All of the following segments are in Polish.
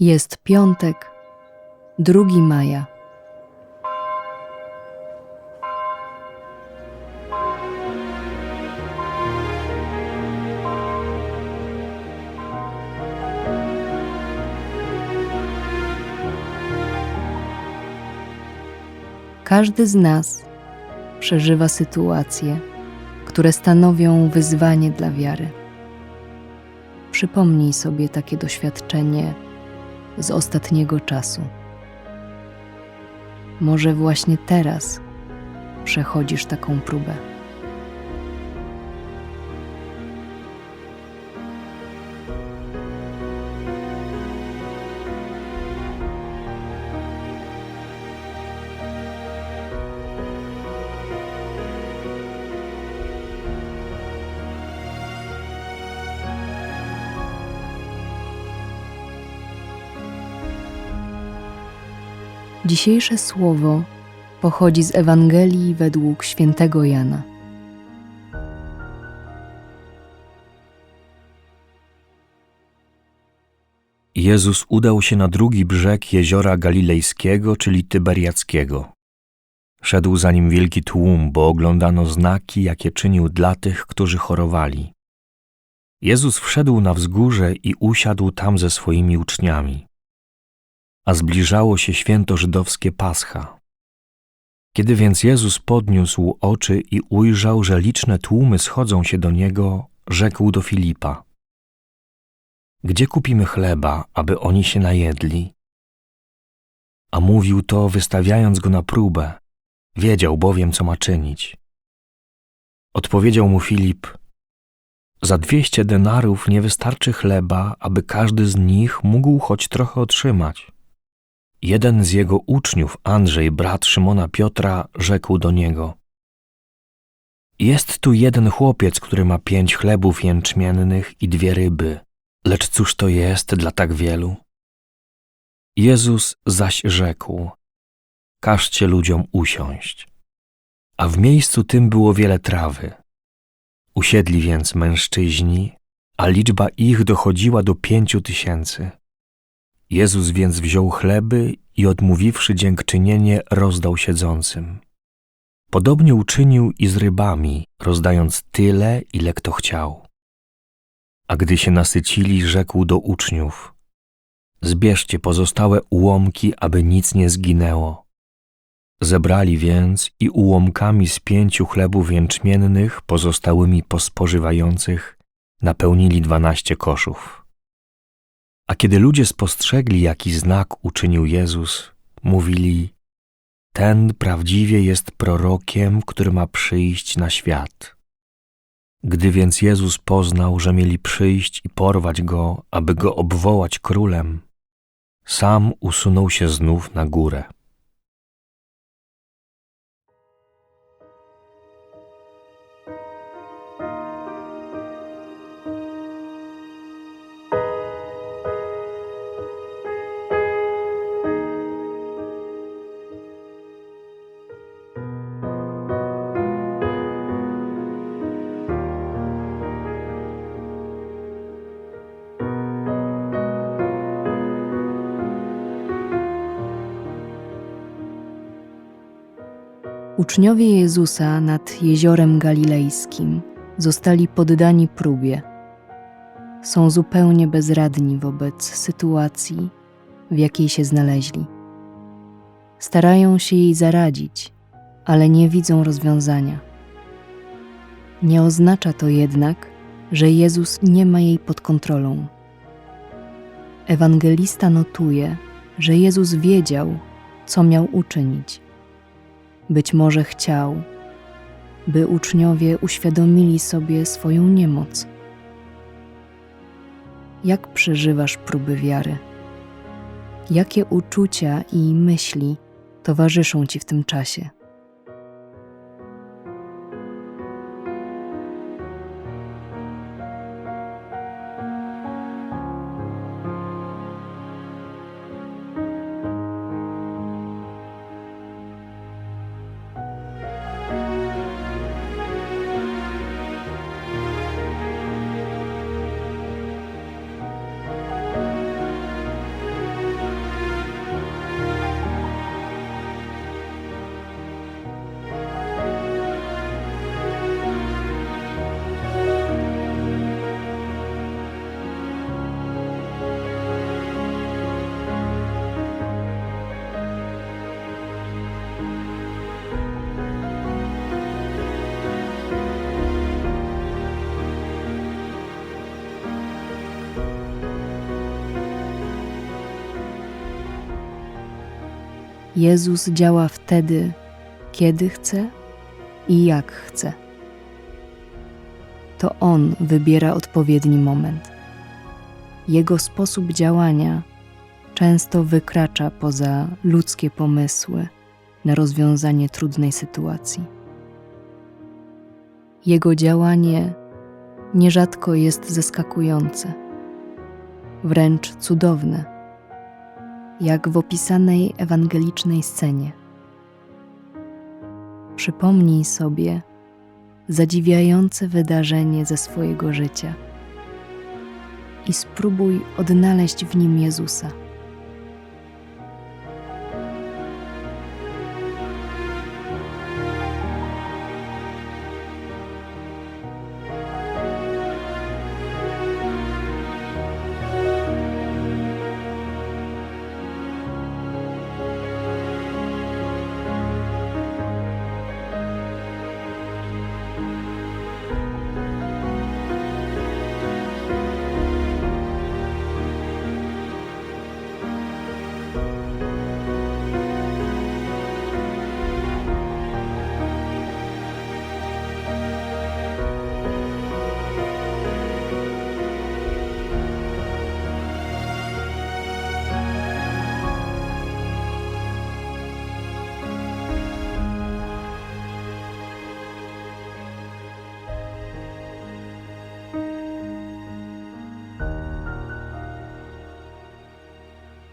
Jest piątek, 2 maja. Każdy z nas przeżywa sytuacje, które stanowią wyzwanie dla wiary. Przypomnij sobie takie doświadczenie z ostatniego czasu. Może właśnie teraz przechodzisz taką próbę. Dzisiejsze słowo pochodzi z Ewangelii według świętego Jana. Jezus udał się na drugi brzeg jeziora Galilejskiego, czyli Tyberiackiego. Szedł za nim wielki tłum, bo oglądano znaki, jakie czynił dla tych, którzy chorowali. Jezus wszedł na wzgórze i usiadł tam ze swoimi uczniami. A zbliżało się święto żydowskie Pascha. Kiedy więc Jezus podniósł oczy i ujrzał, że liczne tłumy schodzą się do Niego, rzekł do Filipa – gdzie kupimy chleba, aby oni się najedli? A mówił to, wystawiając go na próbę. Wiedział bowiem, co ma czynić. Odpowiedział mu Filip: Za dwieście denarów nie wystarczy chleba, aby każdy z nich mógł choć trochę otrzymać. Jeden z jego uczniów, Andrzej, brat Szymona Piotra, rzekł do niego: Jest tu jeden chłopiec, który ma pięć chlebów jęczmiennych i dwie ryby. Lecz cóż to jest dla tak wielu? Jezus zaś rzekł: Każcie ludziom usiąść. A w miejscu tym było wiele trawy. Usiedli więc mężczyźni, a liczba ich dochodziła do pięciu tysięcy. Jezus więc wziął chleby i odmówiwszy dziękczynienie, rozdał siedzącym. Podobnie uczynił i z rybami, rozdając tyle, ile kto chciał. A gdy się nasycili, rzekł do uczniów: Zbierzcie pozostałe ułomki, aby nic nie zginęło. Zebrali więc i ułomkami z pięciu chlebów jęczmiennych, pozostałymi po spożywających, napełnili dwanaście koszów. A kiedy ludzie spostrzegli, jaki znak uczynił Jezus, mówili: Ten prawdziwie jest prorokiem, który ma przyjść na świat. Gdy więc Jezus poznał, że mieli przyjść i porwać go, aby go obwołać królem, sam usunął się znów na górę. Uczniowie Jezusa nad jeziorem galilejskim zostali poddani próbie. Są zupełnie bezradni wobec sytuacji, w jakiej się znaleźli. Starają się jej zaradzić, ale nie widzą rozwiązania. Nie oznacza to jednak, że Jezus nie ma jej pod kontrolą. Ewangelista notuje, że Jezus wiedział, co miał uczynić być może chciał, by uczniowie uświadomili sobie swoją niemoc. Jak przeżywasz próby wiary? Jakie uczucia i myśli towarzyszą ci w tym czasie? Jezus działa wtedy, kiedy chce i jak chce. To On wybiera odpowiedni moment. Jego sposób działania często wykracza poza ludzkie pomysły na rozwiązanie trudnej sytuacji. Jego działanie nierzadko jest zaskakujące, wręcz cudowne, jak w opisanej ewangelicznej scenie. Przypomnij sobie zadziwiające wydarzenie ze swojego życia i spróbuj odnaleźć w nim Jezusa.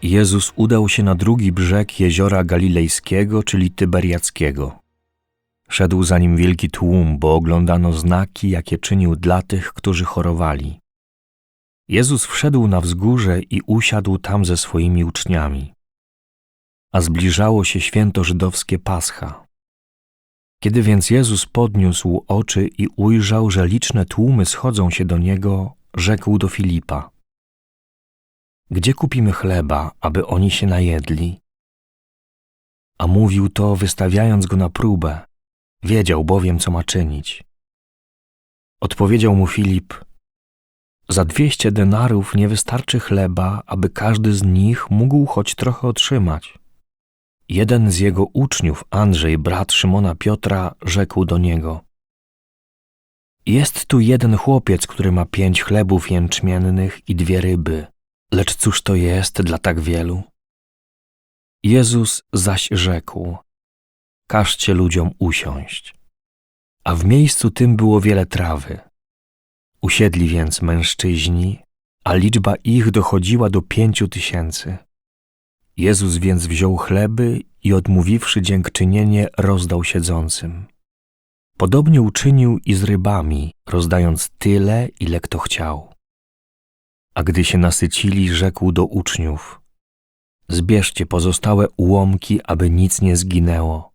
Jezus udał się na drugi brzeg jeziora Galilejskiego, czyli Tyberiackiego. Szedł za nim wielki tłum, bo oglądano znaki, jakie czynił dla tych, którzy chorowali. Jezus wszedł na wzgórze i usiadł tam ze swoimi uczniami. A zbliżało się święto żydowskie Pascha. Kiedy więc Jezus podniósł oczy i ujrzał, że liczne tłumy schodzą się do niego, rzekł do Filipa: Gdzie kupimy chleba, aby oni się najedli? A mówił to, wystawiając go na próbę. Wiedział bowiem, co ma czynić. Odpowiedział mu Filip: Za dwieście denarów nie wystarczy chleba, aby każdy z nich mógł choć trochę otrzymać. Jeden z jego uczniów, Andrzej, brat Szymona Piotra, rzekł do niego: Jest tu jeden chłopiec, który ma pięć chlebów jęczmiennych i dwie ryby, lecz cóż to jest dla tak wielu? Jezus zaś rzekł: Każcie ludziom usiąść. A w miejscu tym było wiele trawy. Usiedli więc mężczyźni, a liczba ich dochodziła do pięciu tysięcy. Jezus więc wziął chleby i odmówiwszy dziękczynienie, rozdał siedzącym. Podobnie uczynił i z rybami, rozdając tyle, ile kto chciał. A gdy się nasycili, rzekł do uczniów: Zbierzcie pozostałe ułomki, aby nic nie zginęło.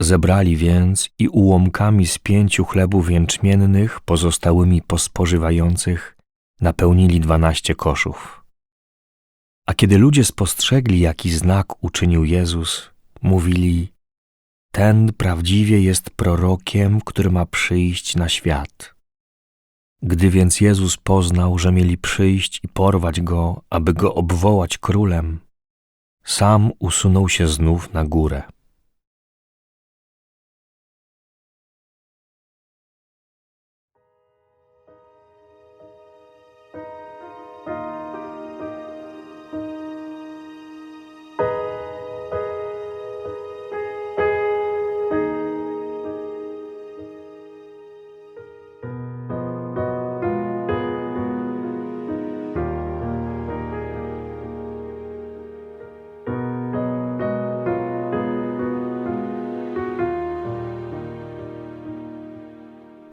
Zebrali więc i ułomkami z pięciu chlebów jęczmiennych, pozostałymi po spożywających, napełnili dwanaście koszów. A kiedy ludzie spostrzegli, jaki znak uczynił Jezus, mówili: Ten prawdziwie jest prorokiem, który ma przyjść na świat. Gdy więc Jezus poznał, że mieli przyjść i porwać go, aby go obwołać królem, sam usunął się znów na górę.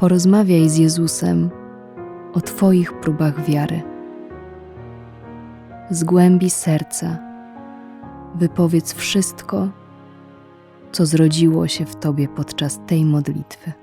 Porozmawiaj z Jezusem o Twoich próbach wiary. Z głębi serca wypowiedz wszystko, co zrodziło się w Tobie podczas tej modlitwy.